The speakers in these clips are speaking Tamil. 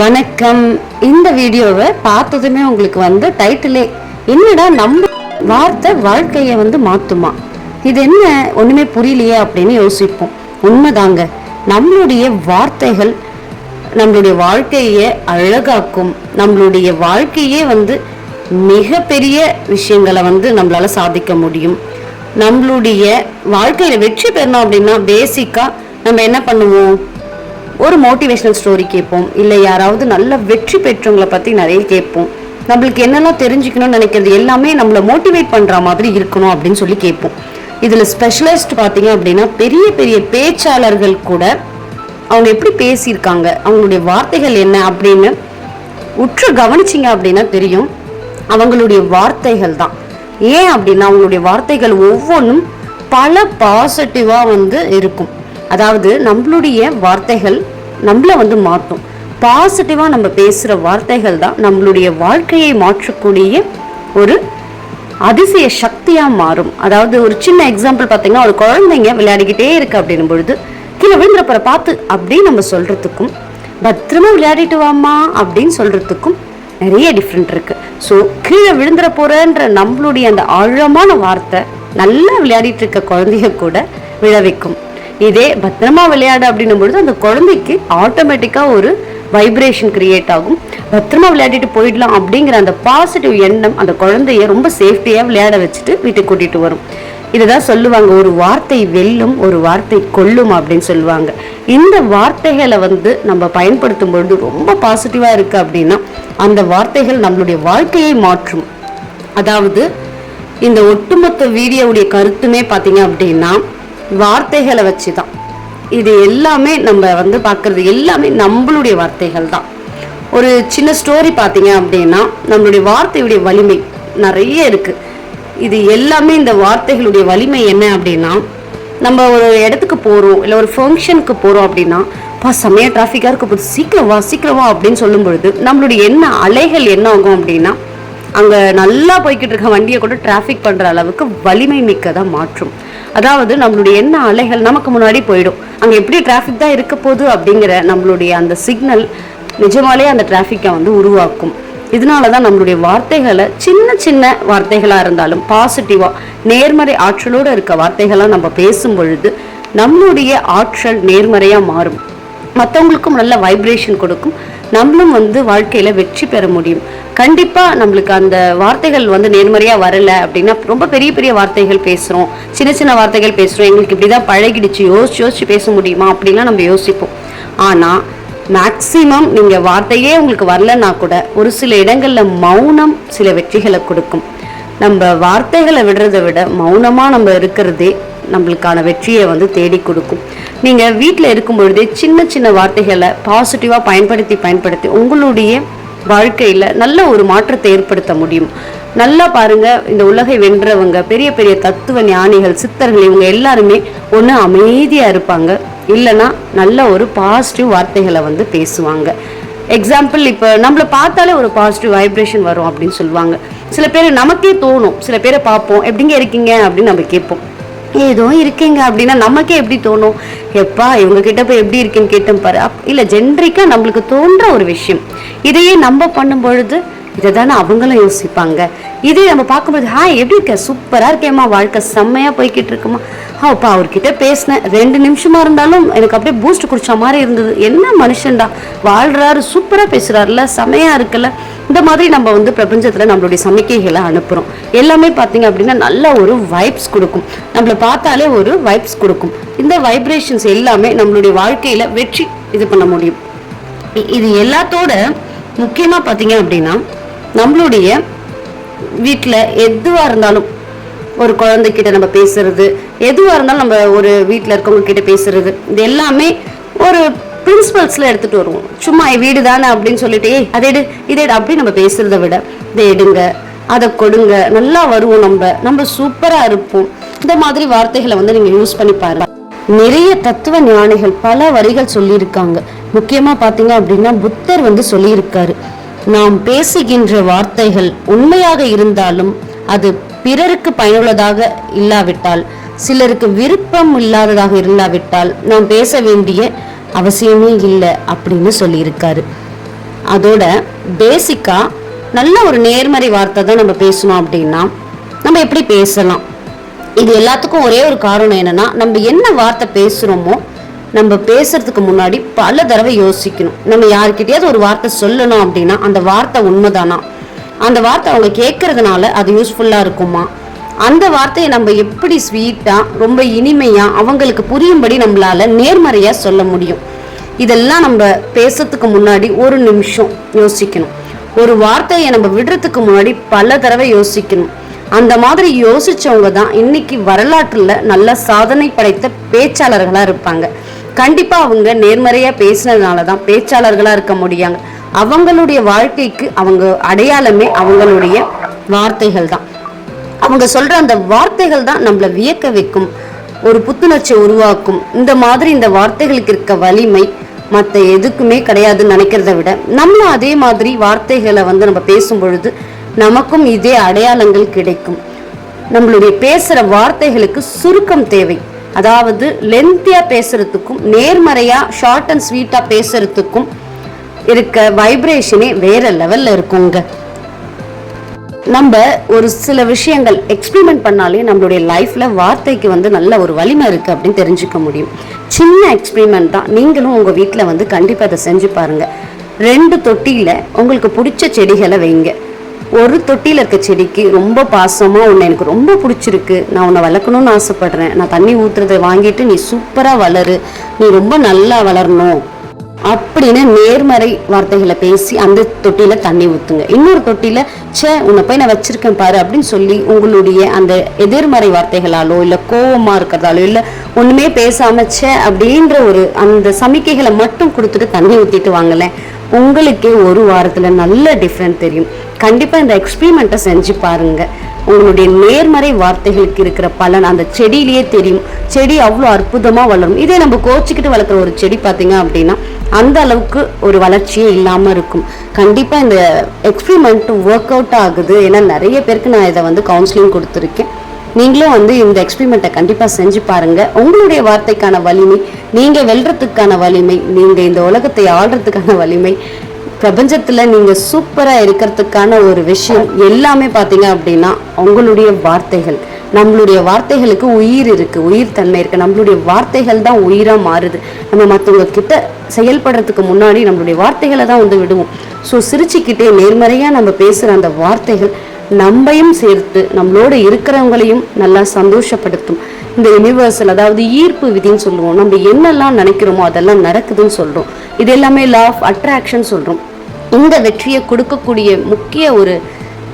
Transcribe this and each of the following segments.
வணக்கம். இந்த வீடியோவை பார்த்ததுமே உங்களுக்கு வந்து டைட்டிலே என்னடா நம்ம வார்த்தை வாழ்க்கையை வந்து மாற்றுமா இது என்ன? ஒன்றுமே புரியலையே அப்படின்னு யோசிப்போம். உண்மைதாங்க. நம்மளுடைய வார்த்தைகள் நம்மளுடைய வாழ்க்கையை அழகாக்கும் நம்மளுடைய வாழ்க்கையே வந்து மிகப்பெரிய விஷயங்களை வந்து நம்மளால் சாதிக்க முடியும். நம்மளுடைய வாழ்க்கையில் வெற்றி பெறணும் அப்படின்னா பேசிக்காக நம்ம என்ன பண்ணுவோம்? ஒரு மோட்டிவேஷனல் ஸ்டோரி கேட்போம். இல்லை யாராவது நல்ல வெற்றி பெற்றவங்களை பற்றி நிறைய கேட்போம். நம்மளுக்கு என்னெல்லாம் தெரிஞ்சுக்கணும்னு நினைக்கிறது எல்லாமே நம்மளை மோட்டிவேட் பண்ணுற மாதிரி இருக்கணும் அப்படின்னு சொல்லி கேட்போம். இதில் ஸ்பெஷலிஸ்ட் பார்த்தீங்க அப்படின்னா பெரிய பெரிய பேச்சாளர்கள் கூட அவங்க எப்படி பேசியிருக்காங்க அவங்களுடைய வார்த்தைகள் என்ன அப்படின்னு உற்று கவனிச்சிங்க அப்படின்னா தெரியும். அவங்களுடைய வார்த்தைகள் தான். ஏன் அப்படின்னா அவங்களுடைய வார்த்தைகள் ஒவ்வொன்றும் பல பாசிட்டிவாக வந்து இருக்கும். அதாவது நம்மளுடைய வார்த்தைகள் நம்மளை வந்து மாற்றும். பாசிட்டிவாக நம்ம பேசுகிற வார்த்தைகள் தான் நம்மளுடைய வாழ்க்கையை மாற்றக்கூடிய ஒரு அதிசய சக்தியாக மாறும். அதாவது ஒரு சின்ன எக்ஸாம்பிள் பார்த்தீங்கன்னா ஒரு குழந்தைங்க விளையாடிக்கிட்டே இருக்கு அப்படின்னும் பொழுது கீழே விழுந்துறப்பற பார்த்து அப்படின்னு நம்ம சொல்கிறதுக்கும் பத்திரமா விளையாடிட்டு வாமா அப்படின்னு சொல்கிறதுக்கும் நிறைய டிஃப்ரெண்ட் இருக்கு. ஸோ கீழே விழுந்துற போறன்ற நம்மளுடைய அந்த ஆழமான வார்த்தை நல்லா விளையாடிட்டு இருக்க குழந்தைய கூட விழ வைக்கும் இதே பத்திரமா விளையாடு அப்படின்னும் பொழுது அந்த குழந்தைக்கு ஆட்டோமேட்டிக்காக ஒரு வைப்ரேஷன் கிரியேட் ஆகும். பத்திரமா விளையாடிட்டு போயிடலாம் அப்படிங்கிற அந்த பாசிட்டிவ் எண்ணம் அந்த குழந்தைய ரொம்ப சேஃப்டியாக விளையாட வச்சுட்டு வீட்டுக்கு கூட்டிட்டு வரும். இதுதான் சொல்லுவாங்க ஒரு வார்த்தை வெல்லும் ஒரு வார்த்தை கொல்லும் அப்படின்னு சொல்லுவாங்க. இந்த வார்த்தைகளை வந்து நம்ம பயன்படுத்தும் பொழுது ரொம்ப பாசிட்டிவாக இருக்குது அப்படின்னா அந்த வார்த்தைகள் நம்மளுடைய வாழ்க்கையை மாற்றும். அதாவது இந்த ஒட்டுமொத்த வீடியோவுடைய கருத்துமே பார்த்தீங்க அப்படின்னா வார்த்தைகளை வச்சு தான் இது எல்லாமே நம்ம வந்து பார்க்கறது எல்லாமே நம்மளுடைய வார்த்தைகள் தான். ஒரு சின்ன ஸ்டோரி பார்த்தீங்க அப்படின்னா நம்மளுடைய வார்த்தையுடைய வலிமை நிறைய இருக்கு. இது எல்லாமே இந்த வார்த்தைகளுடைய வலிமை என்ன அப்படின்னா நம்ம ஒரு இடத்துக்கு போகிறோம் இல்லை ஒரு ஃபங்க்ஷனுக்கு போகிறோம் அப்படின்னா பா டிராஃபிக்காக இருக்க போது சீக்கிரம் வா சீக்கிரம் வா அப்படின்னு சொல்லும் பொழுது நம்மளுடைய என்ன அலைகள் என்ன ஆகும் அப்படின்னா அங்கே நல்லா போய்கிட்டு இருக்க வண்டியை கூட டிராஃபிக் பண்ணுற அளவுக்கு வலிமை மிக்கதாக மாற்றும். அதாவது நம்மளுடைய என்ன அலைகள் நமக்கு முன்னாடி போயிடும். அங்கே எப்படி டிராஃபிக் தான் இருக்க போகுது அப்படிங்கிற நம்மளுடைய அந்த சிக்னல் நிஜமாலே அந்த டிராஃபிக்கை வந்து உருவாக்கும். இதனால தான் நம்மளுடைய வார்த்தைகளை சின்ன சின்ன வார்த்தைகளாக இருந்தாலும் பாசிட்டிவாக நேர்மறை ஆற்றலோடு இருக்க வார்த்தைகளாக நம்ம பேசும் பொழுது நம்மளுடைய ஆற்றல் நேர்மறையாக மாறும். மற்றவங்களுக்கும் நல்ல வைப்ரேஷன் கொடுக்கும். நம்மளும் வந்து வாழ்க்கையில் வெற்றி பெற முடியும். கண்டிப்பாக நம்மளுக்கு அந்த வார்த்தைகள் வந்து நேர்மறையாக வரல அப்படின்னா ரொம்ப பெரிய பெரிய வார்த்தைகள் பேசுகிறோம் சின்ன சின்ன வார்த்தைகள் பேசுகிறோம் எங்களுக்கு இப்படி தான் பழகிடுச்சு. யோசிச்சு யோசிச்சு பேச முடியுமா? அப்படிலாம் நம்ம யோசிப்போம். ஆனால் மேக்சிமம் நீங்கள் வார்த்தையே உங்களுக்கு வரலன்னா கூட ஒரு சில இடங்களில் மௌனம் சில வெற்றிகளை கொடுக்கும். நம்ம வார்த்தைகளை விடுறதை விட மௌனமாக நம்ம இருக்கிறதே நம்மளுக்கான வெற்றியை வந்து தேடி கொடுக்கும். நீங்கள் வீட்டில் இருக்கும் பொழுதே சின்ன சின்ன வார்த்தைகளை பாசிட்டிவாக பயன்படுத்தி பயன்படுத்தி உங்களுடைய வாழ்க்கையில் நல்ல ஒரு மாற்றத்தை ஏற்படுத்த முடியும். நல்லா பாருங்க இந்த உலகை வென்றவங்க பெரிய பெரிய தத்துவ ஞானிகள் சித்தர்கள் இவங்க எல்லாருமே ஒன்று அமைதியாக இருப்பாங்க. இல்லைன்னா நல்ல ஒரு பாசிட்டிவ் வார்த்தைகளை வந்து பேசுவாங்க. எக்ஸாம்பிள் இப்போ நம்மளை பார்த்தாலே ஒரு பாசிட்டிவ் வைப்ரேஷன் வரும் அப்படின்னு சொல்லுவாங்க. சில பேர் நமக்கே தோணும். சில பேரை பார்ப்போம். எப்படிங்க இருக்கீங்க அப்படின்னு நம்ம கேட்போம். ஏதோ இருக்கீங்க அப்படின்னா நமக்கே எப்படி தோணும்? எப்பா இவங்க கிட்ட போய் எப்படி இருக்குன்னு கேட்டோம் பாரு. அப் இல்லை ஜென்ரிக்காக நம்மளுக்கு தோன்ற ஒரு விஷயம். இதையே நம்ம பண்ணும் பொழுது இதை தானே அவங்களும் யோசிப்பாங்க. இதே நம்ம பார்க்கும்போது ஹா எப்படி இருக்க? சூப்பராக இருக்கேம்மா வாழ்க்கை செம்மையாக போய்கிட்டு இருக்குமா? அப்பா அவர்கிட்ட பேசினேன். ரெண்டு நிமிஷமா இருந்தாலும் எனக்கு அப்படியே பூஸ்ட் குடிச்ச மாதிரி இருந்தது. என்ன மனுஷன்டா? வாழ்கிறாரு சூப்பராக பேசுகிறாருல செம்மையாக இருக்குல்ல. இந்த மாதிரி நம்ம வந்து பிரபஞ்சத்தில் நம்மளுடைய சமிக்கைகளை அனுப்புகிறோம் எல்லாமே பார்த்தீங்க அப்படின்னா நல்ல ஒரு வைப்ஸ் கொடுக்கும். நம்மளை பார்த்தாலே ஒரு வைப்ஸ் கொடுக்கும். இந்த வைப்ரேஷன்ஸ் எல்லாமே நம்மளுடைய வாழ்க்கையில் வெற்றி இது பண்ண முடியும். இது எல்லாத்தோட முக்கியமாக பார்த்தீங்க அப்படின்னா நம்மளுடைய வீட்டில் எதுவாக இருந்தாலும் ஒரு குழந்தைக்கிட்ட நம்ம பேசுறது எதுவாக இருந்தாலும் நம்ம ஒரு வீட்டில் இருக்கவங்க கிட்ட பேசுறது இது எல்லாமே ஒரு பிரின்சிபல்ஸில் எடுத்துகிட்டு வருவோம். சும்மா வீடு தானே அப்படின்னு சொல்லிட்டு ஏய் அதை எடு இதை எடு அப்படி நம்ம பேசுறதை விட இதை எடுங்க அதை கொடுங்க நல்லா வருவோம் நம்ம நம்ம சூப்பராக இருப்போம். இந்த மாதிரி வார்த்தைகளை வந்து நீங்கள் யூஸ் பண்ணி பாருங்க. நிறைய தத்துவ ஞானிகள் பல வரிகள் சொல்லியிருக்காங்க. முக்கியமா பாத்தீங்க அப்படின்னா புத்தர் வந்து சொல்லியிருக்காரு நாம் பேசுகின்ற வார்த்தைகள் உண்மையாக இருந்தாலும் அது பிறருக்கு பயனுள்ளதாக இல்லாவிட்டால் சிலருக்கு விருப்பம் இல்லாததாக இல்லாவிட்டால் நாம் பேச வேண்டிய அவசியமே இல்லை அப்படின்னு சொல்லியிருக்காரு. அதோட பேசிக்காக நல்ல ஒரு நேர்மறை வார்த்தை தான் நம்ம பேசணும் அப்படின்னா நம்ம எப்படி பேசலாம்? இது எல்லாத்துக்கும் ஒரே ஒரு காரணம் என்னன்னா நம்ம என்ன வார்த்தை பேசுகிறோமோ நம்ம பேசுறதுக்கு முன்னாடி பல தடவை யோசிக்கணும். நம்ம யாருக்கிட்டேயாவது ஒரு வார்த்தை சொல்லணும் அப்படின்னா அந்த வார்த்தை உண்மைதானா? அந்த வார்த்தை அவங்க கேட்கறதுனால அது யூஸ்ஃபுல்லாக இருக்குமா? அந்த வார்த்தையை நம்ம எப்படி ஸ்வீட்டாக ரொம்ப இனிமையாக அவங்களுக்கு புரியும்படி நம்மளால நேர்மறையாக சொல்ல முடியும். இதெல்லாம் நம்ம பேசுறதுக்கு முன்னாடி ஒரு நிமிஷம் யோசிக்கணும். ஒரு வார்த்தையை நம்ம விடுறதுக்கு முன்னாடி பல தடவை யோசிக்கணும். அந்த மாதிரி யோசிச்சவங்க தான் இன்னைக்கு வரலாற்றில் நல்ல சாதனை படைத்த பேச்சாளர்களாக இருப்பாங்க. கண்டிப்பாக அவங்க நேர்மறையாக பேசினதுனால தான் பேச்சாளர்களாக இருக்க முடியாங்க. அவங்களுடைய வாழ்க்கைக்கு அவங்க அடையாளமே அவங்களுடைய வார்த்தைகள் தான். அவங்க சொல்ற அந்த வார்த்தைகள் தான் நம்மள வியக்க வைக்கும். ஒரு புத்துணர்ச்சியை உருவாக்கும். இந்த மாதிரி இந்த வார்த்தைகளுக்கு இருக்க வலிமை மற்ற எதுக்குமே கிடையாதுன்னு நினைக்கிறத விட நம்மளும் அதே மாதிரி வார்த்தைகளை வந்து நம்ம பேசும் பொழுது நமக்கும் இதே அடையாளங்கள் கிடைக்கும். நம்மளுடைய பேசுகிற வார்த்தைகளுக்கு சுருக்கம் தேவை. அதாவது லென்த்தியாக பேசுறதுக்கும் நேர்மறையாக ஷார்ட் அண்ட் ஸ்வீட்டாக பேசுறதுக்கும் இருக்க வைப்ரேஷனே வேற லெவலில் இருக்குங்க. நம்ம ஒரு சில விஷயங்கள் எக்ஸ்பிரிமெண்ட் பண்ணாலே நம்மளுடைய லைஃப்பில் வார்த்தைக்கு வந்து நல்ல ஒரு வலிமை இருக்குது அப்படின்னு தெரிஞ்சுக்க முடியும். சின்ன எக்ஸ்பிரிமெண்ட் தான். நீங்களும் உங்கள் வீட்டில் வந்து கண்டிப்பாக அதை செஞ்சு பாருங்கள் ரெண்டு தொட்டியில் உங்களுக்கு பிடிச்ச செடிகளை வைங்க. ஒரு தொட்டியில் இருக்க செடிக்கு ரொம்ப பாசமாக உன்னை எனக்கு ரொம்ப பிடிச்சிருக்கு. நான் உன்னை வளர்க்கணும்னு ஆசைப்படுறேன். நான் தண்ணி ஊற்றுறதை வாங்கிட்டு நீ சூப்பராக வளரு. நீ ரொம்ப நல்லா வளரணும். அப்படின்னு நேர்மறை வார்த்தைகளை பேசி அந்த தொட்டியில தண்ணி ஊத்துங்க. இன்னொரு தொட்டியில ச்சே உன்னை போய் நான் வச்சிருக்கேன் பாரு அப்படின்னு சொல்லி உங்களுடைய அந்த எதிர்மறை வார்த்தைகளாலோ இல்ல கோவமா இருக்கிறதாலோ இல்ல ஒண்ணுமே பேசாம ச்சே அப்படின்ற ஒரு அந்த சமிக்கைகளை மட்டும் கொடுத்துட்டு தண்ணி ஊத்திட்டு வாங்கலேன் உங்களுக்கே ஒரு வாரத்துல நல்ல டிஃப்ரெண்ட் தெரியும். கண்டிப்பா இந்த எக்ஸ்பிரிமெண்ட்டை செஞ்சு பாருங்க. உங்களுடைய நேர்மறை வார்த்தைகளுக்கு இருக்கிற பலன் அந்த செடியிலேயே தெரியும். செடி அவ்வளோ அற்புதமாக வளரும். இதே நம்ம கோச்சிக்கிட்டு வளர்க்குற ஒரு செடி பார்த்தீங்க அப்படின்னா அந்த அளவுக்கு ஒரு வளர்ச்சியே இல்லாமல் இருக்கும். கண்டிப்பாக இந்த எக்ஸ்பெரிமெண்ட் ஒர்க் அவுட் ஆகுது. ஏன்னா நிறைய பேருக்கு நான் இதை வந்து கவுன்சிலிங் கொடுத்துருக்கேன். நீங்களும் வந்து இந்த எக்ஸ்பிரிமெண்ட்டை கண்டிப்பாக செஞ்சு பாருங்கள் உங்களுடைய வார்த்தைக்கான வலிமை நீங்கள் வெல்றதுக்கான வலிமை நீங்கள் இந்த உலகத்தை ஆள்றதுக்கான வலிமை பிரபஞ்சத்தில் நீங்கள் சூப்பராக இருக்கிறதுக்கான ஒரு விஷயம் எல்லாமே பார்த்தீங்க அப்படின்னா உங்களுடைய வார்த்தைகள். நம்மளுடைய வார்த்தைகளுக்கு உயிர் இருக்குது உயிர் தன்மை இருக்குது நம்மளுடைய வார்த்தைகள் தான் உயிராக மாறுது. நம்ம மற்றவங்க கிட்ட செயல்படுறதுக்கு முன்னாடி நம்மளுடைய வார்த்தைகளை தான் வந்து விடுவோம். ஸோ சிரிச்சுக்கிட்டே நேர்மறையாக நம்ம பேசுகிற அந்த வார்த்தைகள் நம்மையும் சேர்த்து நம்மளோட இருக்கிறவங்களையும் நல்லா சந்தோஷப்படுத்தும். இந்த யுனிவர்சல் அதாவது ஈர்ப்பு விதின்னு சொல்லுவோம். நம்ம என்னெல்லாம் நினைக்கிறோமோ அதெல்லாம் நடக்குதுன்னு சொல்கிறோம் இது எல்லாமே லா ஆஃப் அட்ராக்ஷன் சொல்கிறோம் இந்த வெற்றியை கொடுக்கக்கூடிய முக்கிய ஒரு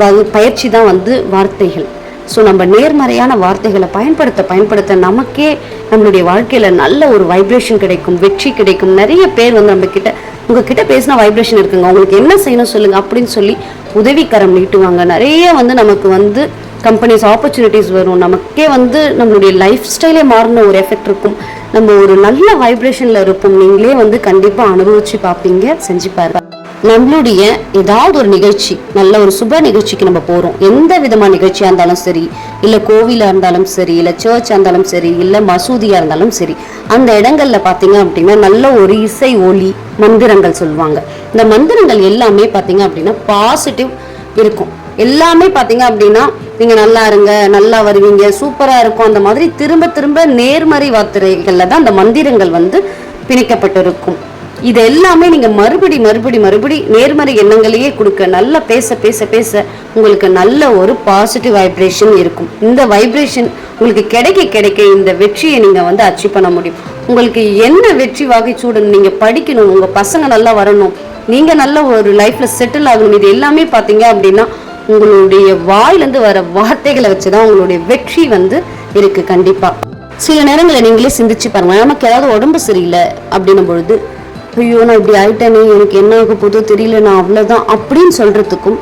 வகு பயிற்சி தான் வந்து வார்த்தைகள். ஸோ நம்ம நேர்மறையான வார்த்தைகளை பயன்படுத்த பயன்படுத்த நமக்கே நம்மளுடைய வாழ்க்கையில் நல்ல ஒரு வைப்ரேஷன் கிடைக்கும் வெற்றி கிடைக்கும். நிறைய பேர் வந்து நம்ம கிட்ட உங்ககிட்ட பேசினா வைப்ரேஷன் இருக்குங்க. உங்களுக்கு என்ன செய்யணும் சொல்லுங்க அப்படின்னு சொல்லி உதவிக்கரம் நீட்டுவாங்க. நிறைய வந்து நமக்கு வந்து கம்பெனிஸ் ஆப்பர்ச்சுனிட்டிஸ் வரும். நமக்கே வந்து நம்மளுடைய லைஃப் ஸ்டைலே மாறின ஒரு எஃபெக்ட் இருக்கும். நம்ம ஒரு நல்ல வைப்ரேஷனில் இருப்போம். நீங்களே வந்து கண்டிப்பாக அனுபவிச்சு பார்ப்பீங்க செஞ்சு பாருங்க. நம்மளுடைய ஏதாவது ஒரு நிகழ்ச்சி நல்ல ஒரு சுப நிகழ்ச்சிக்கு நம்ம போகிறோம் எந்த விதமான நிகழ்ச்சியாக இருந்தாலும் சரி இல்லை கோவிலாக இருந்தாலும் சரி இல்லை சர்ச்சாக இருந்தாலும் சரி இல்லை மசூதியாக இருந்தாலும் சரி அந்த இடங்களில் பார்த்தீங்க அப்படின்னா நல்ல ஒரு இசை ஒளி மந்திரங்கள் சொல்லுவாங்க. இந்த மந்திரங்கள் எல்லாமே பார்த்தீங்க அப்படின்னா பாசிட்டிவ் இருக்கும். எல்லாமே பார்த்தீங்க அப்படின்னா நீங்கள் நல்லா இருங்க நல்லா வருவீங்க சூப்பராக இருக்கும் அந்த மாதிரி திரும்ப திரும்ப நேர்மறை வார்த்தைகளில் தான் அந்த மந்திரங்கள் வந்து பிணைக்கப்பட்டிருக்கும். இது எல்லாமே நீங்க மறுபடி மறுபடி மறுபடி நேர்மறை எண்ணங்களையே கொடுக்க நல்லா பேச பேச பேச உங்களுக்கு நல்ல ஒரு பாசிட்டிவ் வைப்ரேஷன் இருக்கும். இந்த வைப்ரேஷன் உங்களுக்கு கிடைக்க கிடைக்க இந்த வெற்றியை நீங்க வந்து அச்சீவ் பண்ண முடியும். உங்களுக்கு என்ன வெற்றி வகை சூடணும் நீங்க படிக்கணும் உங்க பசங்க நல்லா வரணும் நீங்க நல்ல ஒரு லைஃப்ல செட்டில் ஆகணும் இது எல்லாமே பாத்தீங்க அப்படின்னா உங்களுடைய வாயிலிருந்து வர வார்த்தைகளை வச்சுதான் உங்களுடைய வெற்றி வந்து இருக்கு கண்டிப்பா. சில நேரங்களில் நீங்களே சிந்திச்சு பாருங்க நமக்கு ஏதாவது உடம்பு சரியில்லை அப்படின்னும் பொழுது ஐயோ நான் இப்படி ஆயிட்டேனே எனக்கு என்ன ஆக போதோ தெரியல நான் அவ்வளோதான் அப்படின்னு சொல்றதுக்கும்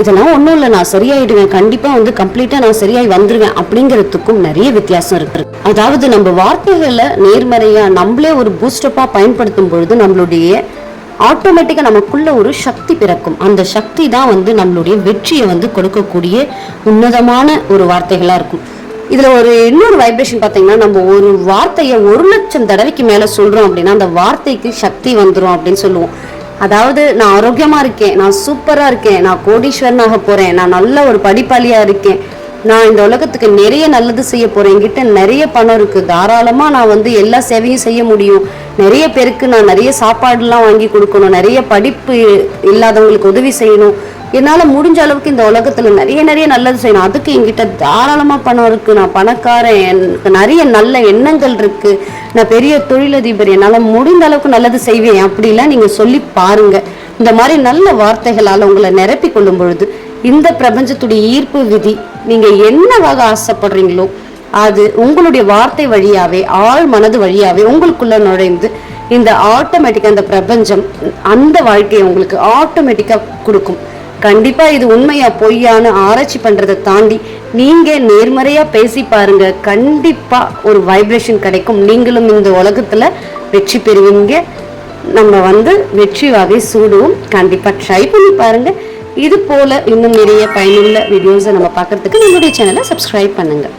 இதெல்லாம் ஒன்றும் இல்லை நான் சரியாயிடுவேன். கண்டிப்பாக வந்து கம்ப்ளீட்டாக நான் சரியாகி வந்துடுவேன் அப்படிங்கிறதுக்கும் நிறைய வித்தியாசம் இருக்கு. அதாவது நம்ம வார்த்தைகளை நேர்மறையாக நம்மளே ஒரு பூஸ்டப்பாக பயன்படுத்தும் பொழுது நம்மளுடைய ஆட்டோமேட்டிக்காக நமக்குள்ள ஒரு சக்தி பிறக்கும். அந்த சக்தி தான் வந்து நம்மளுடைய வெற்றியை வந்து கொடுக்கக்கூடிய உன்னதமான ஒரு வார்த்தைகளாக இருக்கும். இதுல ஒரு இன்னொரு வைப்ரேஷன் பாத்தீங்கன்னா நம்ம ஒரு வார்த்தையை ஒரு லட்சம் தடவைக்கு மேல சொல்றோம் அப்படின்னா அந்த வார்த்தைக்கு சக்தி வந்துடும் அப்படின்னு சொல்லுவோம். அதாவது நான் ஆரோக்கியமா இருக்கேன் நான் சூப்பரா இருக்கேன் நான் கோடீஸ்வரனாக போறேன் நான் நல்ல ஒரு படிப்பாளியா இருக்கேன். நான் இந்த உலகத்துக்கு நிறைய நல்லது செய்ய போறேன். என்கிட்ட நிறைய பணம் இருக்கு. தாராளமா நான் வந்து எல்லா சேவையும் செய்ய முடியும். நிறைய பேருக்கு நான் நிறைய சாப்பாடுலாம் வாங்கி கொடுக்கணும். நிறைய படிப்பு இல்லாதவங்களுக்கு உதவி செய்யணும். என்னால் முடிஞ்ச அளவுக்கு இந்த உலகத்தில் நிறைய நிறைய நல்லது செய்யணும். அதுக்கு என்கிட்ட தாராளமாக பணம் இருக்குது நான் பணக்காரன். எனக்கு நிறைய நல்ல எண்ணங்கள் இருக்குது நான் பெரிய தொழிலதிபர். என்னால் முடிந்த அளவுக்கு நல்லது செய்வேன். அப்படிலாம் நீங்கள் சொல்லி பாருங்க. இந்த மாதிரி நல்ல வார்த்தைகளால் உங்களை நிரப்பி கொள்ளும் பொழுது இந்த பிரபஞ்சத்துடைய ஈர்ப்பு விதி நீங்கள் என்னவாக ஆசைப்படுறீங்களோ அது உங்களுடைய வார்த்தை வழியாவே ஆள் மனது வழியாவே உங்களுக்குள்ள நுழைந்து இந்த ஆட்டோமேட்டிக்காக அந்த பிரபஞ்சம் அந்த வாழ்க்கையை உங்களுக்கு ஆட்டோமேட்டிக்காக கொடுக்கும். கண்டிப்பா இது உண்மையா பொய்யான்னு ஆராய்ச்சி பண்றதை தாண்டி நீங்க நேர்மறையா பேசி பாருங்க. கண்டிப்பா ஒரு வைப்ரேஷன் கிடைக்கும். நீங்களும் இந்த உலகத்துல வெற்றி பெறுவீங்க. நம்ம வந்து வெற்றி வகை சூடுவோம். கண்டிப்பா ட்ரை பண்ணி பாருங்க. இது போல இன்னும் நிறைய பயனுள்ள வீடியோஸை நம்ம பார்க்கறதுக்கு நம்மளுடைய சேனலை சப்ஸ்கிரைப் பண்ணுங்கள்